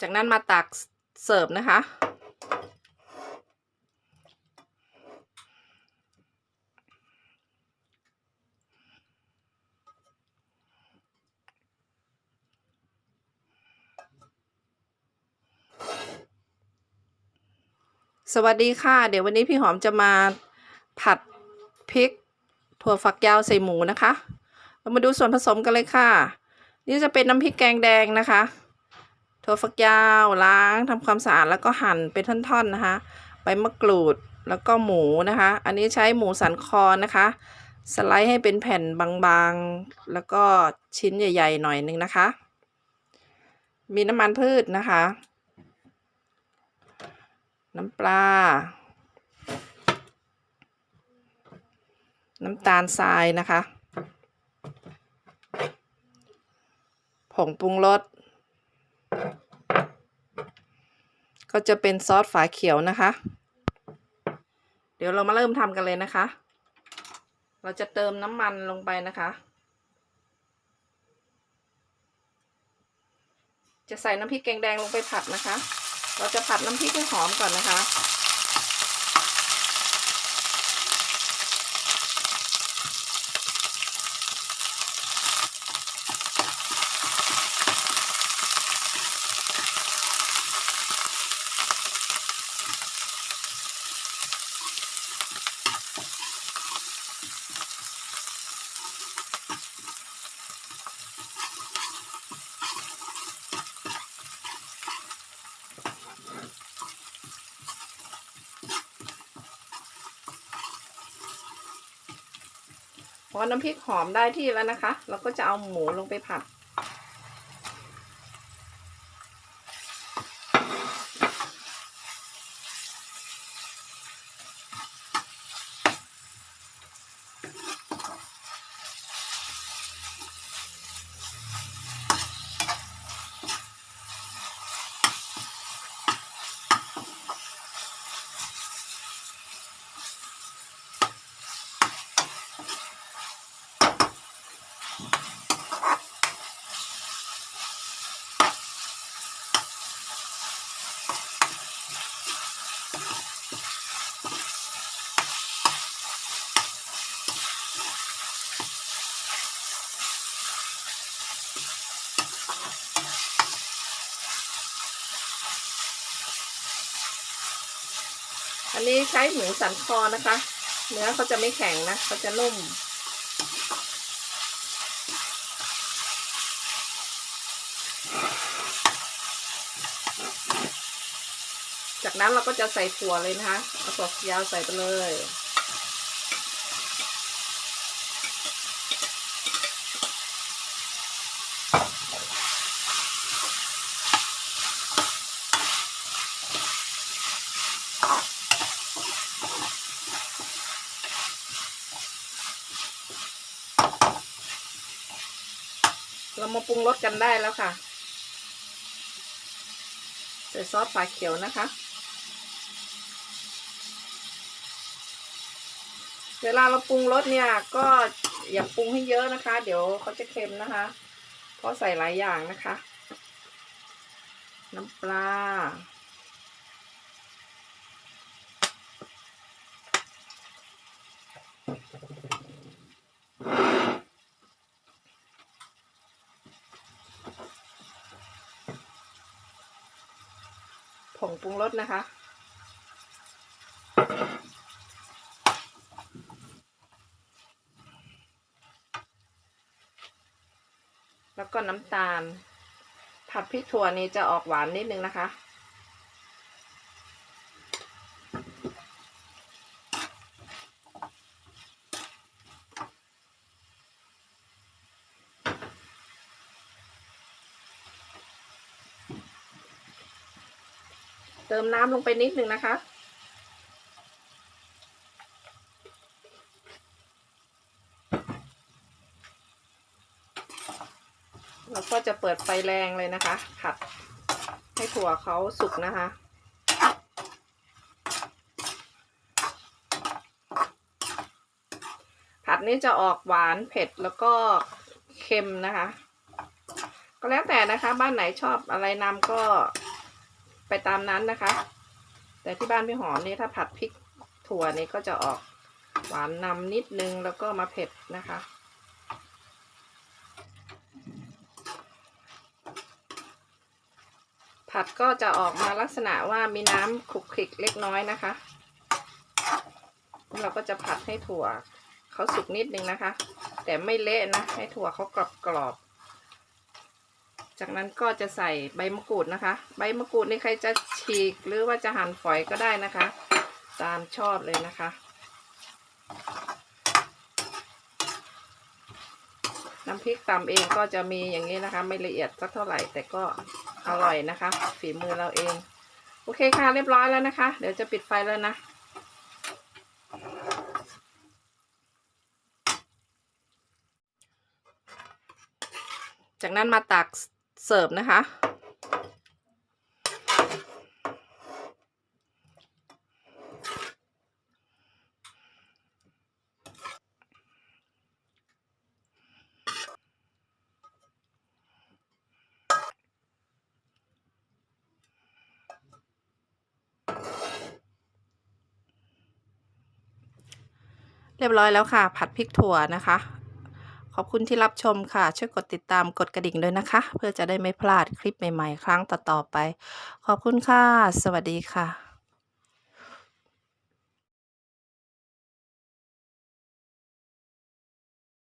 จากนั้นมาตักเสิร์ฟนะคะ สวัสดีค่ะ เดี๋ยววันนี้พี่หอมจะมาผัดพริกถั่วฝักยาวใส่หมูนะคะ เรามาดูส่วนผสมกันเลยค่ะ นี่จะเป็นน้ำพริกแกงแดงนะคะ ถั่วฝักยาวล้างทำความสะอาดแล้วก็หั่นเป็นท่อนๆนะคะใบมะกรูดแล้วก็หมูนะคะ อันนี้ใช้หมูสันคอนะคะ สไลด์ให้เป็นแผ่นบางๆ แล้วก็ชิ้นใหญ่ ๆ หน่อยนึงนะคะ มีน้ำมันพืชนะคะ น้ำปลา น้ำตาลทรายนะคะ ผงปรุงรส ก็จะเป็นซอสฝาเขียวนะคะ เดี๋ยวเรามาเริ่มทำกันเลยนะคะ เราจะเติมน้ำมันลงไปนะคะ จะใส่น้ำพริกแกงแดงลงไปผัดนะคะ เราจะผัดน้ำพริกให้หอมก่อนนะคะ พอน้ำพริกหอมได้ที่แล้วนะคะ เราก็จะเอาหมูลงไปผัด อันนี้ใช้หมูสันคอนะคะ เนื้อเขาจะไม่แข็งนะเขาจะนุ่ม จากนั้นเราก็จะใส่ถั่วเลยนะคะ เอาถั่วฝักยาวใส่ไปเลย เรามาปรุงรสกันได้แล้วค่ะใส่ซอสฝาเขียวนะคะ เวลาเราปรุงรสเนี่ยก็อย่าปรุงให้เยอะนะคะ เดี๋ยวเขาจะเค็มนะคะ เพราะใส่หลายอย่างนะคะ น้ำปลา ผงปรุงรสนะคะ แล้วก็น้ำตาล ผัดพริกถั่วนี้จะออกหวานนิดนึงนะคะ เติมน้ำลงไปนิดหนึ่งนะคะ เราก็จะเปิดไฟแรงเลยนะคะ ผัดให้ถั่วเขาสุกนะคะผัดนี้จะออกหวานเผ็ดแล้วก็เค็มนะคะ ก็แล้วแต่นะคะ บ้านไหนชอบอะไรนำก็ ไปตามนั้นนะคะ แต่ที่บ้านพี่หอมนี่ถ้าผัดพริกถั่วนี่ก็จะออกหวานนำนิดนึงแล้วก็มาเผ็ดนะคะ ผัดก็จะออกมาลักษณะว่ามีน้ำขลุกขลิกเล็กน้อยนะคะ เราก็จะผัดให้ถั่วเขาสุกนิดนึงนะคะ แต่ไม่เละนะ ให้ถั่วเขากรอบกรอบ จากนั้นก็จะใส่ใบมะกรูดนะคะ ใบมะกรูดนี่ใครจะฉีกหรือว่าจะหั่นฝอยก็ได้นะคะ ตามชอบเลยนะคะ น้ำพริกตำเองก็จะมีอย่างนี้นะคะ ไม่ละเอียดสักเท่าไหร่แต่ก็อร่อยนะคะ ฝีมือเราเอง โอเคค่ะเรียบร้อยแล้วนะคะ เดี๋ยวจะปิดไฟแล้วนะจากนั้นมาตัก เสิร์ฟนะคะ เรียบร้อยแล้วค่ะ ผัดพริกถั่วนะคะ ขอบคุณที่รับชมค่ะ ช่วยกดติดตามกดกระดิ่งด้วยนะคะ เพื่อจะได้ไม่พลาดคลิปใหม่ๆ ครั้งต่อๆไป ขอบคุณค่ะ สวัสดีค่ะ